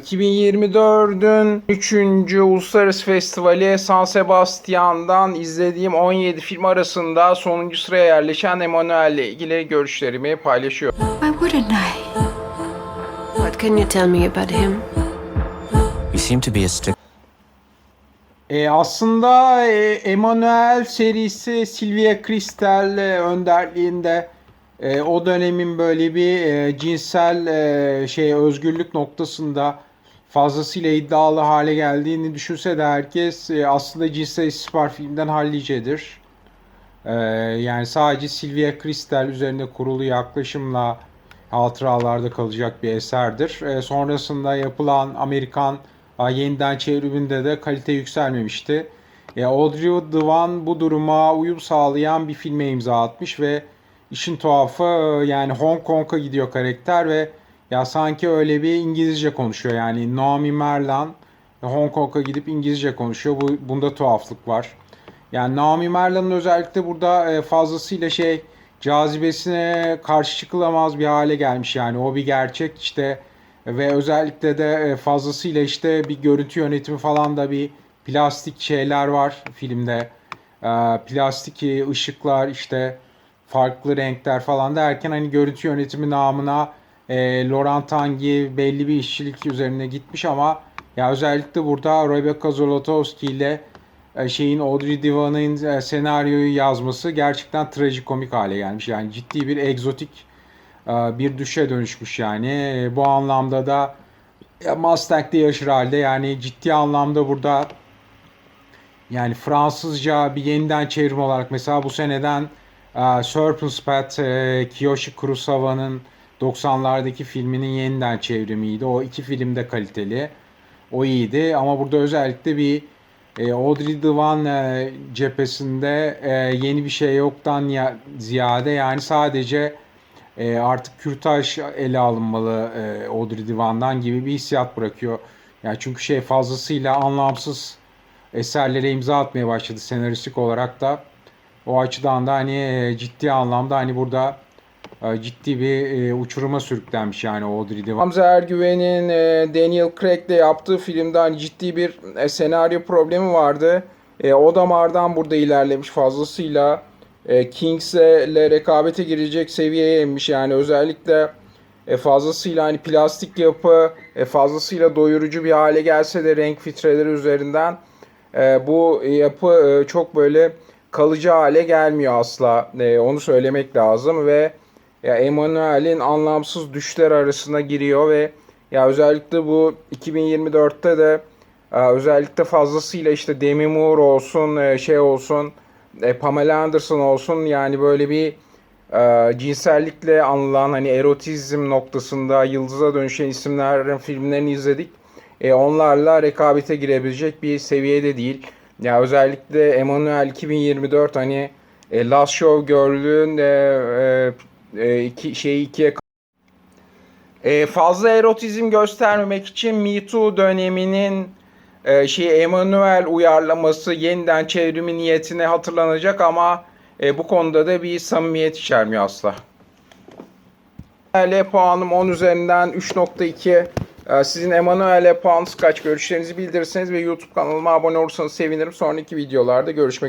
2024'ün 3. Uluslararası Festivali San Sebastian'dan izlediğim 17 film arasında sonuncu sıraya yerleşen Emanuel ile ilgili görüşlerimi paylaşıyorum. Why wouldn't I? What can you tell me about him? You seem to be a stick. E, aslında e, Emanuel serisi Sylvia Kristel e, önderliğinde e, o dönemin böyle bir e, cinsel e, şey özgürlük noktasında fazlasıyla iddialı hale geldiğini düşünse de herkes e, aslında cinsel istismar filmden hallicedir. E, yani sadece Sylvia Kristel üzerine kurulu yaklaşımla hatıralarda kalacak bir eserdir. E, sonrasında yapılan Amerikan a, yeniden çevriminde de kalite yükselmemişti. E, Audrey Divan bu duruma uyum sağlayan bir filme imza atmış ve işin tuhafı e, yani Hong Kong'a gidiyor karakter ve ya sanki öyle bir İngilizce konuşuyor yani Naomi Merlan Hong Kong'a gidip İngilizce konuşuyor. Bu, bunda tuhaflık var. Yani Naomi Merlan'ın özellikle burada e, fazlasıyla şey cazibesine karşı çıkılamaz bir hale gelmiş yani o bir gerçek işte ve özellikle de e, fazlasıyla işte bir görüntü yönetimi falan da bir plastik şeyler var filmde. E, Plastik ışıklar işte farklı renkler falan derken hani görüntü yönetimi namına e, Laurent Tanguy belli bir işçilik üzerine gitmiş ama ya özellikle burada Rebecca Zolotowski ile e, şeyin Audrey Divan'ın e, senaryoyu yazması gerçekten trajikomik hale gelmiş. Yani ciddi bir egzotik e, bir düşe dönüşmüş yani. E, Bu anlamda da e, Mustang'de yaşır halde yani ciddi anlamda burada yani Fransızca bir yeniden çevrim olarak mesela bu seneden e, Serpent's Path e, Kiyoshi Kurosawa'nın 90'lardaki filminin yeniden çevrimiydi. O iki film de kaliteli. O iyiydi ama burada özellikle bir e, Audrey Divan e, cephesinde e, yeni bir şey yoktan ya, ziyade yani sadece e, artık kürtaj ele alınmalı e, Audrey Divan'dan gibi bir hissiyat bırakıyor. Yani çünkü şey fazlasıyla anlamsız eserlere imza atmaya başladı senaristik olarak da. O açıdan da hani e, ciddi anlamda hani burada ciddi bir e, uçuruma sürüklenmiş yani Audrey Divan. Hamza Ergüven'in e, Daniel Craig'le yaptığı filmde hani ciddi bir e, senaryo problemi vardı. E, o damardan burada ilerlemiş fazlasıyla. E, Kings'le rekabete girecek seviyeye inmiş yani özellikle e, fazlasıyla hani plastik yapı e, fazlasıyla doyurucu bir hale gelse de renk filtreleri üzerinden e, bu yapı e, çok böyle kalıcı hale gelmiyor asla. E, onu söylemek lazım ve ya Emanuel'in anlamsız düşler arasına giriyor ve ya özellikle bu 2024'te de e, özellikle fazlasıyla işte Demi Moore olsun e, şey olsun e, Pamela Anderson olsun yani böyle bir cinsellikle anılan hani erotizm noktasında yıldıza dönüşen isimlerin filmlerini izledik. Onlarla rekabete girebilecek bir seviyede değil. Ya özellikle Emanuel 2024 hani Last Show Girl'ün e, e, e, iki, şeyi ikiye e, fazla erotizm göstermemek için Me Too döneminin e, şey Emanuel uyarlaması yeniden çevrimi niyetine hatırlanacak ama e, bu konuda da bir samimiyet içermiyor asla. Emanuel'e puanım 10 üzerinden 3.2. Ee, Sizin Emanuel'e puanınız kaç görüşlerinizi bildirirseniz ve YouTube kanalıma abone olursanız sevinirim. Sonraki videolarda görüşmek üzere.